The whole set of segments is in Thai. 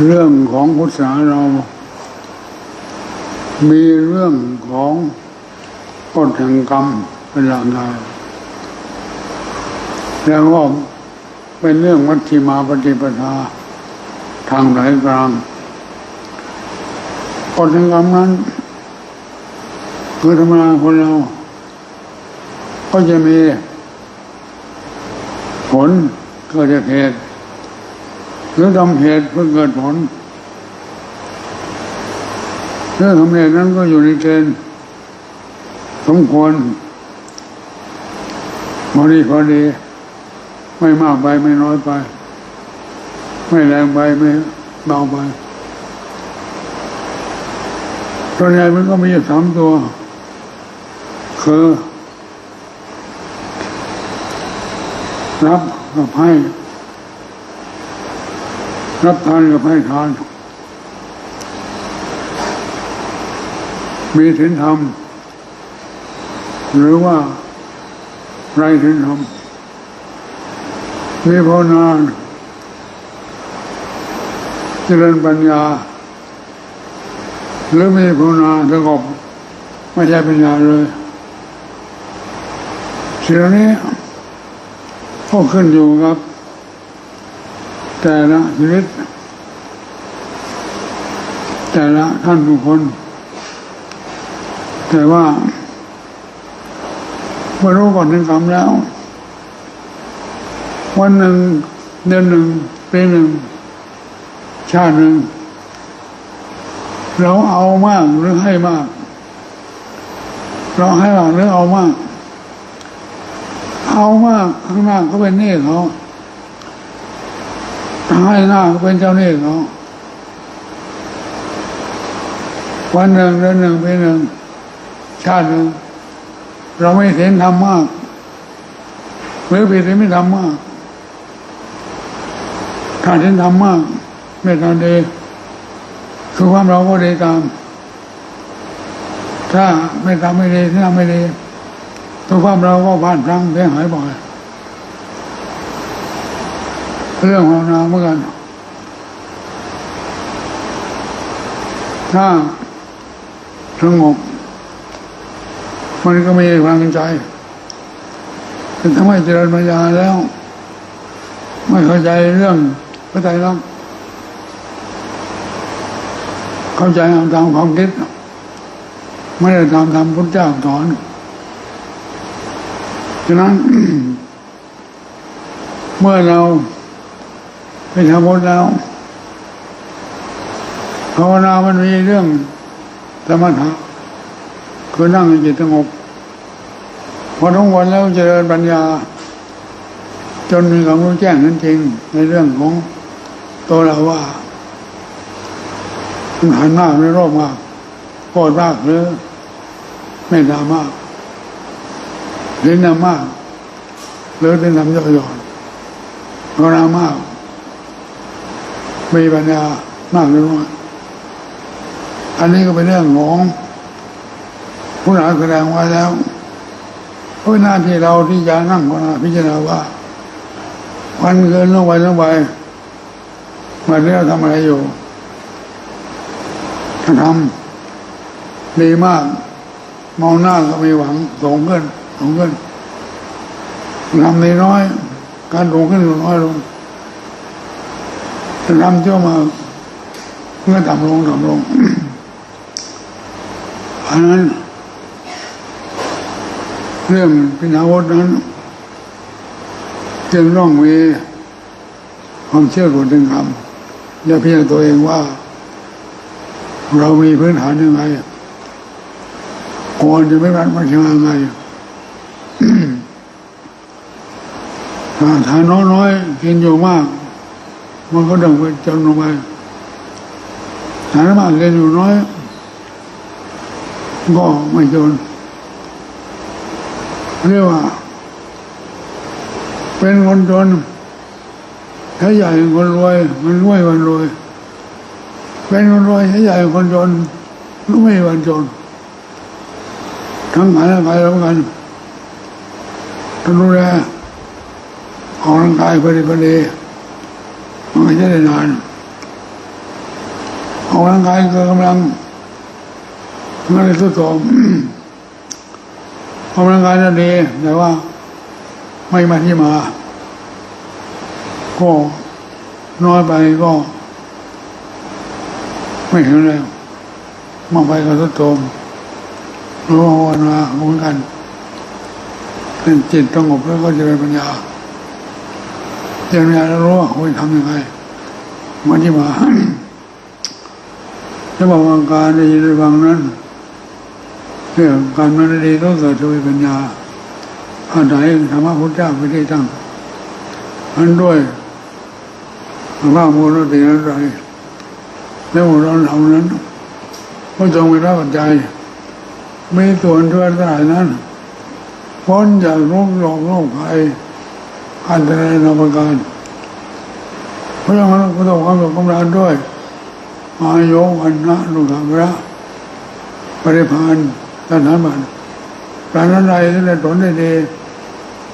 เรื่องของพุทธศาสนาเรา มีเรื่องของกฎแห่งกรรมเป็นหลักใหญ่แล้วก็เป็นเรื่องมัชฌิมาปฏิปทาทางไหนกลางกฎแห่งกรรมนั้นคือธรรมดาคนเรา ก็จะมีผลเกิดจากเหตุ หรือทำเหตุเพื่อเกิดผลเรื่องทำเหตุนั้นก็อยู่ในเกณฑ์สมควรพอดีพอดี ไม่มากไปไม่น้อยไป ไม่แรงไปไม่เบาไปตัวใหญ่มันก็มีสามตัว คือรับกับให้ รับทานกับให้ทาน มีศีลธรรม หรือว่าไรศีลธรรม มีภาวนาเจริญปัญญา หรือมีภาวนาสงบไม่ใช่ปัญญาเลยสิ่งนี้ก็ขึ้นอยู่กับ แต่ละชีวิต แต่ละท่านบุคคล แต่ว่าเมื่อรู้ก่อนถึงกรรมแล้ว วันหนึ่งเดือนหนึ่งปีหนึ่ง ชาติหนึ่ง เราเอามากหรือให้มาก เราให้มากหรือเอามาก เอามากข้างหน้าก็เป็นหนี้เขา ให้หน้าก็เป็นเจ้าหนี้เขาวันหนึ่งเดือนหนึ่งปีหนึ่งชาติหนึ่งเราไม่เห็นทำมากหรือปีที่ไม่ทำมากถ้าเห็นทำมากไม่ทำดีคือความเราก็ดีตาม ถ้าไม่ทำไม่ดีถ้าไม่ดีทุกความเราก็ผ่านพลังเสียหายบ่อย เรื่องของนาเหมือนกัน ถ้าสงบมันก็มีพลังใจแต่ถ้าไม่เจริญปัญญาแล้ว ไม่เข้าใจเรื่องพระไตรลักษณ์เข้าใจเอาตามความคิดไม่ได้ตามธรรมพุทธเจ้าสอนฉะนั้น เมื่อเรา ไปทำบุญแล้วภาวนามันมีเรื่องสมถะคือนั่งจิตสงบพอทั้งวันแล้วเจริญปัญญา จนมีความรู้แจ้งนั้นจริง ในเรื่องของตัวเราว่ามันหันมากหรือโรคมากโกรธมากหรือไม่ดามากเล่นนามากหรือเล่นนำย่อหย่อนภาวนามาก มีปัญญามากหรือน้อยอันนี้ก็เป็นเรื่องของผู้หนาแสดงไว้แล้วเพราะหน้าที่เราที่จะนั่งภาวนาพิจารณาว่า วันเกินลงไปลงไปมาเรียกทำอะไรอยู่ถ้าทำดีมาก มองหน้าก็มีหวังสูงขึ้นสูงขึ้นทำดีน้อย การสูงขึ้นน้อยลง ถ้าทำเจ้ามาเมื่อต่ำลงต่ำลงอันนั้น เรื่องพินาวุฒนั้นจึงต้องมีความเชื่อคนถึงคำอย่าเพียงตัวเองว่า เรามีพื้นฐานยังไงควรจะไม่รัดมันยังไงถ้าทานน้อยๆกินอยู่มาก มันก็ดังไปจนลงไปทานมากกินอยู่น้อย ก็ไม่จนเรียกว่า เป็นคนจนถ้าใหญ่คนรวย มันรวยวันรวย เป็นคนรวยถ้าใหญ่คนจนก็ไม่วันจน ทั้งหลายและใครแล้วกันท่านรู้แลออกร่างกายพอดีพอดี มันไม่ใช่ได้นานออกร่างกายกิดกำลังไม่ได้ทุดโทรมออกร่างกายนั่นดีแต่ว่าไม่มาที่มา ก็น้อยไปก็ ไม่เห็นแล้วมาไปก็ทุดโทรมรู้ว่าภาวนาเหมือนกันเป็นจิตสงบแล้วก็จะเป็นปัญญา เจริญปัญญาแล้รู้ว่าควรทำยังไงมันที่มาจะบอกว่าการได้ยินได้ฟังนั้นเรื่องการมันดีต้องเกิดโดยปัญญาอาศัยธรรมะพุทธเจ้าไปที่ตั้งมันด้วยพระมูลติอะไรแล้วเราเหล่านั้นก็จงไปรับปัจจัยไม่ส่วนด้วยสายนั้นพ้นจากโรคหลอกโรคภัย อันตรายนาประการเพราะฉะนั้นก็ต้องความสุขกำลังด้วยอาโยุวันนะลุกขพระปริพานท่านนั้นมันปรานั้นใดที่ได้ผลได้ดี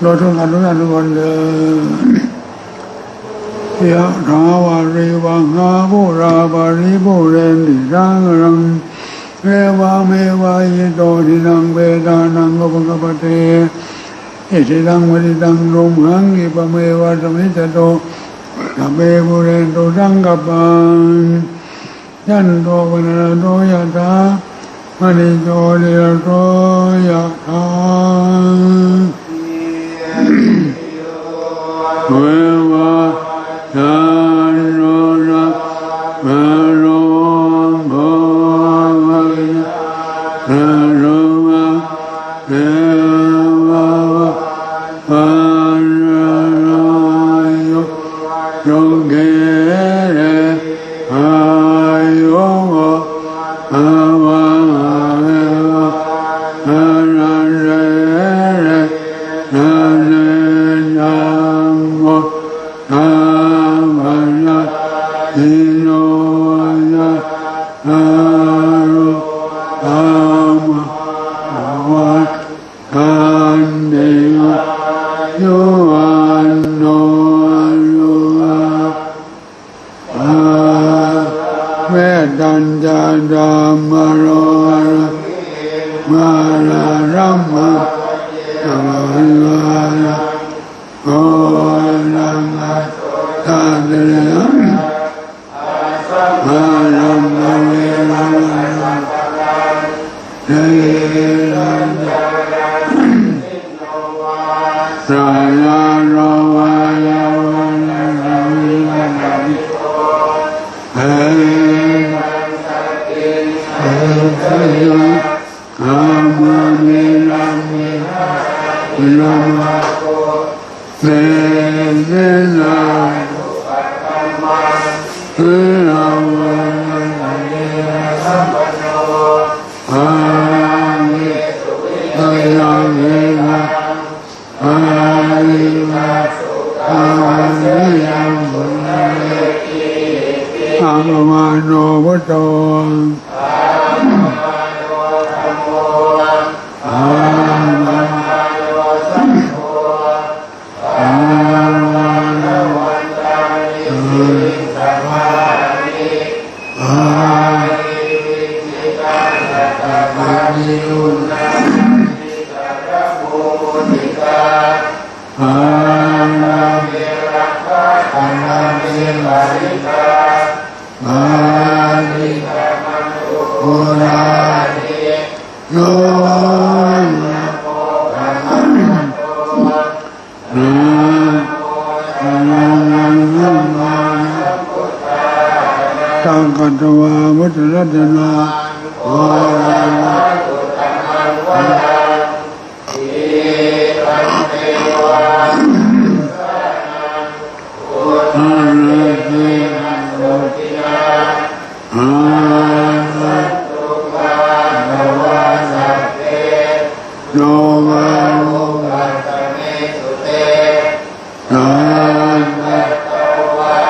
โดยทุกการทุกการทุกคนเลยยะถาวาริวังหาบุราบาริบุเรนติรังรังเอวาเมวายโตทินังเวดานังกปกปเต อติตังวริตังลมหังอิปะเมวะสมิจโตสัพเพบุเรนโตสังกปันยันโตปนรโตยะถามณิโตเรโตยะถาเววะ นจาดามโรรมาลารัมมะตะวันวาระโอลังอาตาเดนะมาลัมเวลังอาเด น มาเมมาริกามาริโอราโยนะตังกัตวามุตรัตนาโอ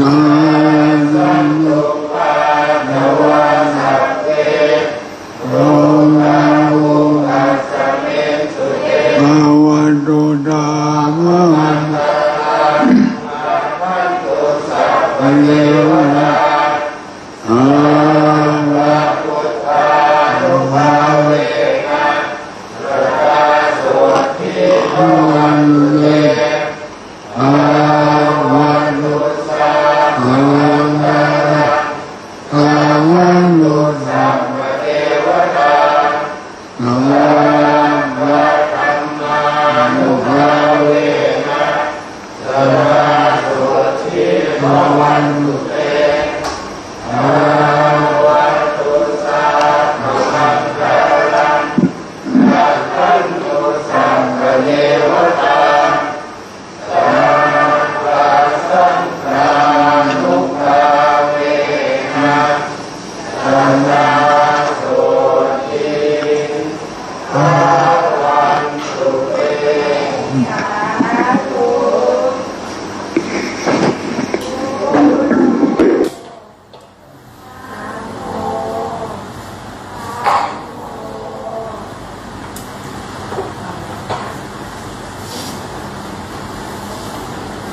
น เว